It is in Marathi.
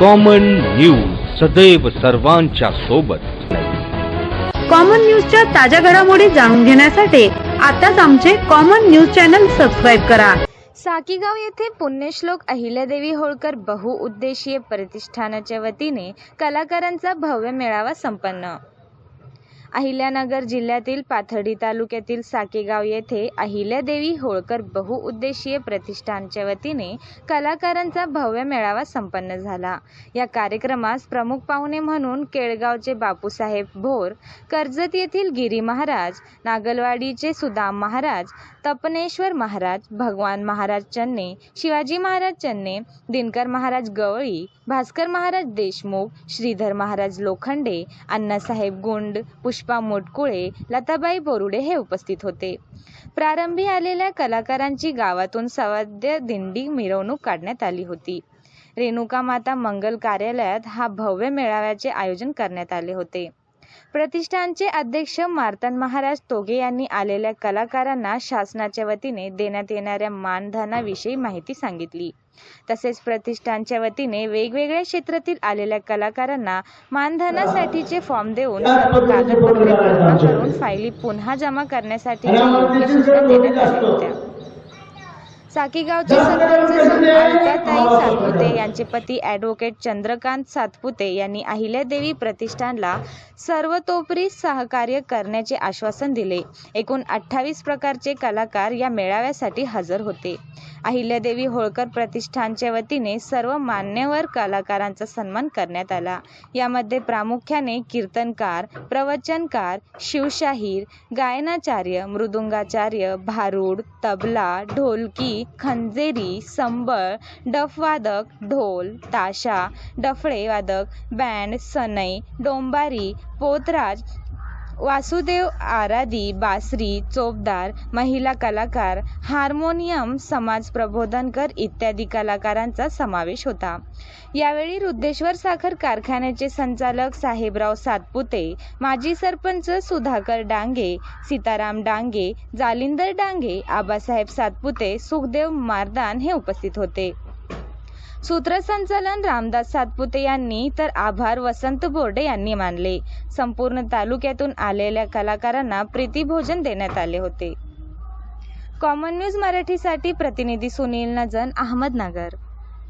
कॉमन न्यूज सदैव सर्वांच्या सोबत. कॉमन न्यूजच्या ताज्या घडामोडी जाणून घेण्यासाठी आताच आमचे कॉमन न्यूज चॅनल सबस्क्राईब करा. साकीगाव येथे पुण्यश्लोक अहिल्यादेवी होळकर बहुउद्देशीय प्रतिष्ठानाच्या वतीने कलाकारांचा भव्य मेळावा संपन्न. अहिल्यानगर जिल्ह्यातील पाथर्डी तालुक्यातील साकेगाव येथे अहिल्यादेवी होळकर बहुउद्देशीय प्रतिष्ठानच्या वतीने कलाकारांचा भव्य मेळावा संपन्न झाला. या कार्यक्रमास प्रमुख पाहुणे म्हणून केळगावचे बापूसाहेब भोर कर्जत येथील गिरी महाराज नागलवाडीचे सुदाम महाराज तपनेश्वर महाराज भगवान महाराज चन्ने शिवाजी महाराज चन्ने दिनकर महाराज गवळी भास्कर महाराज देशमुख श्रीधर महाराज लोखंडे अण्णासाहेब गुंड पुष्पा मोटकुळे लताबाई बोरुडे हे उपस्थित होते. प्रारंभी आलेल्या कलाकारांची गावातून सवाद्य दिंडी मिरवणूक काढण्यात आली होती. रेणुका माता मंगल कार्यालयात हा भव्य मेळाव्याचे आयोजन करण्यात आले होते. प्रतिष्ठानचे अध्यक्ष मार्तन महाराज तोगे यांनी आलेल्या कलाकारांना शासनाच्या वतीने देण्यात येणाऱ्या मानधनाविषयी माहिती सांगितली. तसेच प्रतिष्ठानच्या वतीने वेगवेगळ्या क्षेत्रातील आलेल्या कलाकारांना मानधनासाठीचे फॉर्म देऊन सर्व कागदपत्रे पूर्ण करून फायली पुन्हा जमा करण्यासाठी योग्य सूचना देण्यात आल्या होत्या. साकीगावचे सरपंच अलकाताई सातपुते यांचे पती ॲडव्होकेट चंद्रकांत सातपुते यांनी अहिल्यादेवी प्रतिष्ठानला सर्वतोपरी सहकार्य करण्याचे आश्वासन दिले. एकूण अठ्ठावीस प्रकारचे कलाकार या मेळाव्यासाठी हजर होते. अहिल्यादेवी होळकर प्रतिष्ठानच्या वतीने सर्व मान्यवर कलाकारांचा सन्मान करण्यात आला. यामध्ये प्रामुख्याने कीर्तनकार प्रवचनकार शिवशाहीर गायनाचार्य मृदुंगाचार्य भारूड तबला ढोलकी खंजेरी संबळ डफवादक ढोल ताशा डफळे वादक बँड सनई डोंबारी पोतराज वासुदेव आराधी बासरी चोपदार महिला कलाकार हार्मोनियम समाज प्रबोधनकर इत्यादी कलाकारांचा समावेश होता. यावेळी रुद्देश्वर साखर कारखान्याचे संचालक साहेबराव सातपुते माजी सरपंच सुधाकर डांगे सीताराम डांगे जालिंदर डांगे आबासाहेब सातपुते सुखदेव मारदान हे उपस्थित होते. सूत्रसंचालन रामदास सातपुते यांनी तर आभार वसंत बोर्डे यांनी मानले. संपूर्ण तालुक्यातून आलेल्या कलाकारांना प्रीतीभोजन देण्यात आले होते. कॉमन न्यूज मराठीसाठी प्रतिनिधी सुनील नजन अहमदनगर.